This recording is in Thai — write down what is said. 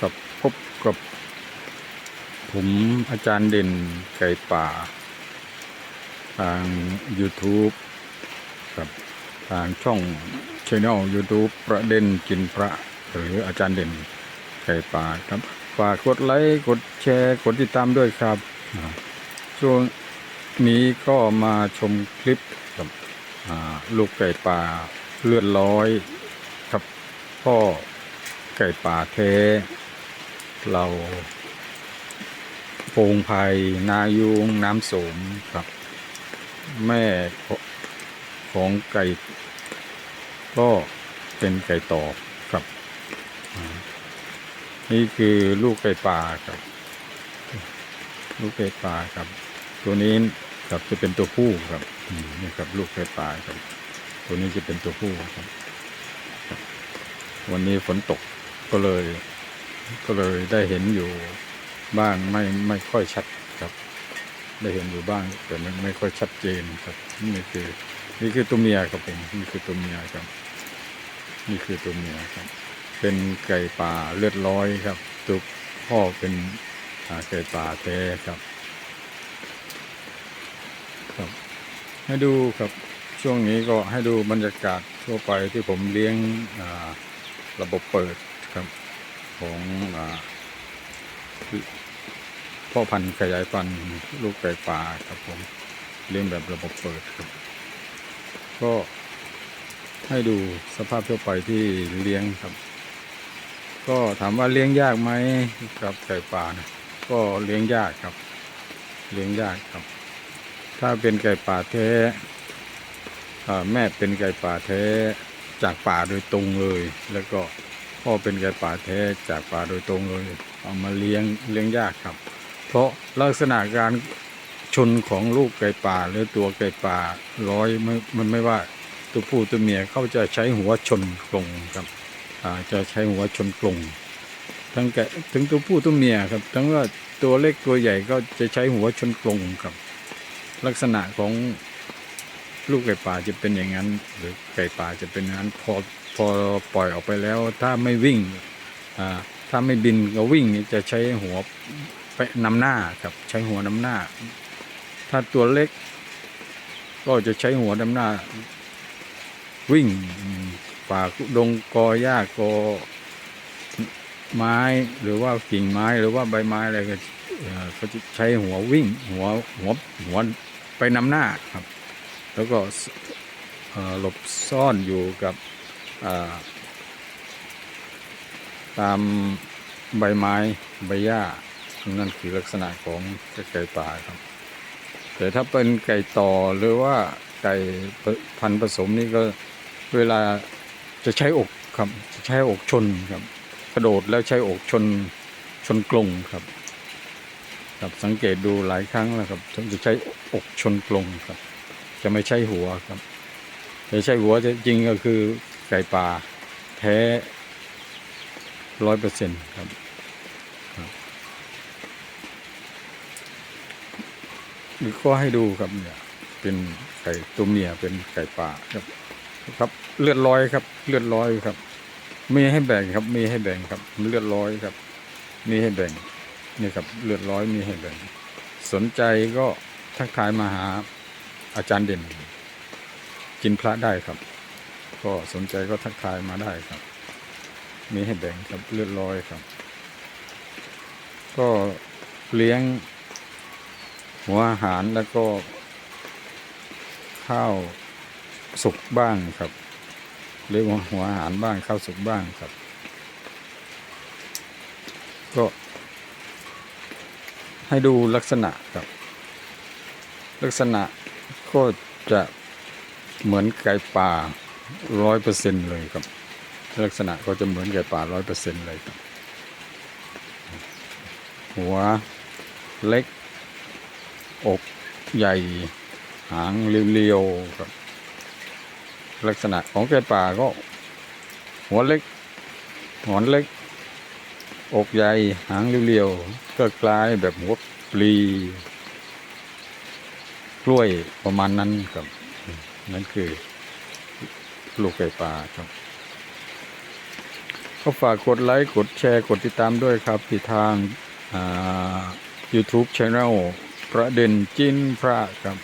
กับพบกับผมอาจารย์เด่นไก่ป่า ทาง YouTube กับทางช่องช anel YouTube ประเด็นกินพระ หรืออาจารย์เด่นไก่ป่าครับ ฝากกดไลค์ กดแชร์ กดติดตามด้วยครับช่วงนี้ก็มาชมคลิปกับลูกไก่ป่าเลือดร้อยครับพ่อไก่ป่าแท้ เราโพงภัยนายุงน้ำสมครับ แม่ของไก่ ก็เป็นไก่ตอกครับ นี่คือลูกไก่ป่าครับ ลูกไก่ป่าครับ ตัวนี้ครับจะเป็นตัวผู้ครับนี่ครับ ลูกไก่ป่าครับ ตัวนี้จะเป็นตัวผู้ครับ วันนี้ฝนตกก็เลย ก็เลยได้เห็นอยู่บ้างไม่ไม่ค่อยชัดครับ ได้เห็นอยู่บ้างแต่ไม่ไม่ค่อยชัดเจนครับนี่คือ นี่คือตัวเมียครับผมนี่คือตัวเมียครับ นี่คือตัวเมียครับ เป็นไก่ป่าเลือดร้อยครับตัวพ่อเป็นไก่ป่าแท้ครับ ครับ ให้ดูครับช่วงนี้ก็ให้ดูบรรยากาศทั่วไปที่ผมเลี้ยงระบบเปิดครับ ของอพ่อพันธุ์ขยายพันธุ์ลูกไก่ป่าครับผมเลี้ยงแบบระบบเปิดครับ ก็ให้ดูสภาพทั่วไปที่เลี้ยงครับ ก็ถามว่าเลี้ยงยากไหมกับไก่ป่านะก็เลี้ยงยากครับ เลี้ยงยากครับ ถ้าเป็นไก่ป่าแท้อ่แม่เป็นไก่ป่าแท้จากป่าโดยตรงเลยแล้วก็ พ่อเป็นไก่ป่าแท้จากป่าโดยตรงเลย เอามาเลี้ยงเลี้ยงยากครับ เพราะลักษณะการชนของลูกไก่ป่าหรือตัวไก่ป่าร้อยมันไม่ว่าตัวผู้ตัวเมียเขาจะใช้หัวชนกรงครับจะใช้หัวชนกรงทั้งแกถึงตัวผู้ตัวเมียครับ ทั้งว่าตัวเล็กตัวใหญ่ก็จะใช้หัวชนกรงครับ ลักษณะของ ลูกไก่ป่าจะเป็นอย่างนั้น หรือไก่ป่าจะเป็นอย่างนั้นพอพอปล่อยออกไปแล้ว ถ้าไม่วิ่งถ้าไม่บินก็วิ่งจะใช้หัวไปนำหน้าครับใช้หัวนำหน้า ถ้าตัวเล็ก ก็จะใช้หัวนำหน้า วิ่งป่าดงกอหญ้ากอไม้หรือว่ากิ่งไม้หรือว่าใบไม้อะไรก็เขาจะใช้หัววิ่ง หัวหัวหัวไปนำหน้าครับ แล้วก็หลบซ่อนอยู่กับตามใบไม้ใบหญ้า นั่นคือลักษณะของไก่ป่าครับ แต่ถ้าเป็นไก่ต่อหรือว่าไก่พันผสมนี่ก็เวลาจะใช้อกครับจะใช้อกชนครับ กระโดดแล้วใช้อกชนชนกรงครับ ครับสังเกตดูหลายครั้งแล้วครับจะใช้อกชนกลงครับ จะไม่ใช่หัวครับจะใช่หัวจะจริงก็คือไก่ป่าแท้ร้อยเปอร์เซ็นต์ครับนี่ก็ให้ดูครับเนี่ยเป็นไก่ตัวเมียเป็นไก่ป่าครับครับ เลือดร้อยครับ เลือดร้อยครับ มีให้แบ่งครับมีให้แบ่งครับเลือดร้อยครับ มีให้แบ่งนี่ครับเลือดร้อยมีให้แบ่ง สนใจก็ทักทายมาหา อาจารย์เด่น กินพระได้ครับ ก็สนใจก็ทักทายมาได้ครับ มีให้แบ่งครับเลือดร้อยครับ ก็เลี้ยง หัวอาหารแล้วก็ ข้าวสุกบ้างครับเรียกว่าหัวอาหารบ้างข้าวสุกบ้างครับ ก็ให้ดูลักษณะครับ ลักษณะ ก็จะเหมือนไก่ป่าร้อยเปอร์เซ็นเลยครับ ลักษณะก็จะเหมือนไก่ป่าร้อยเปอร์เซ็นเลยครับ หัวเล็ก อกใหญ่ หางเรียวๆครับ ลักษณะของไก่ป่าก็ หัวเล็กหอนเล็ก อกใหญ่ หางเรียวๆก็คล้ายแบบหัวปลี กล้วยประมาณนั้นครับนั่นคือลูกไก่ป่าครับ ก็ฝากกดไลค์กดแชร์กดติดตามด้วยครับ ที่ทางา YouTube Channel ประเด็นจิ้นพระครับ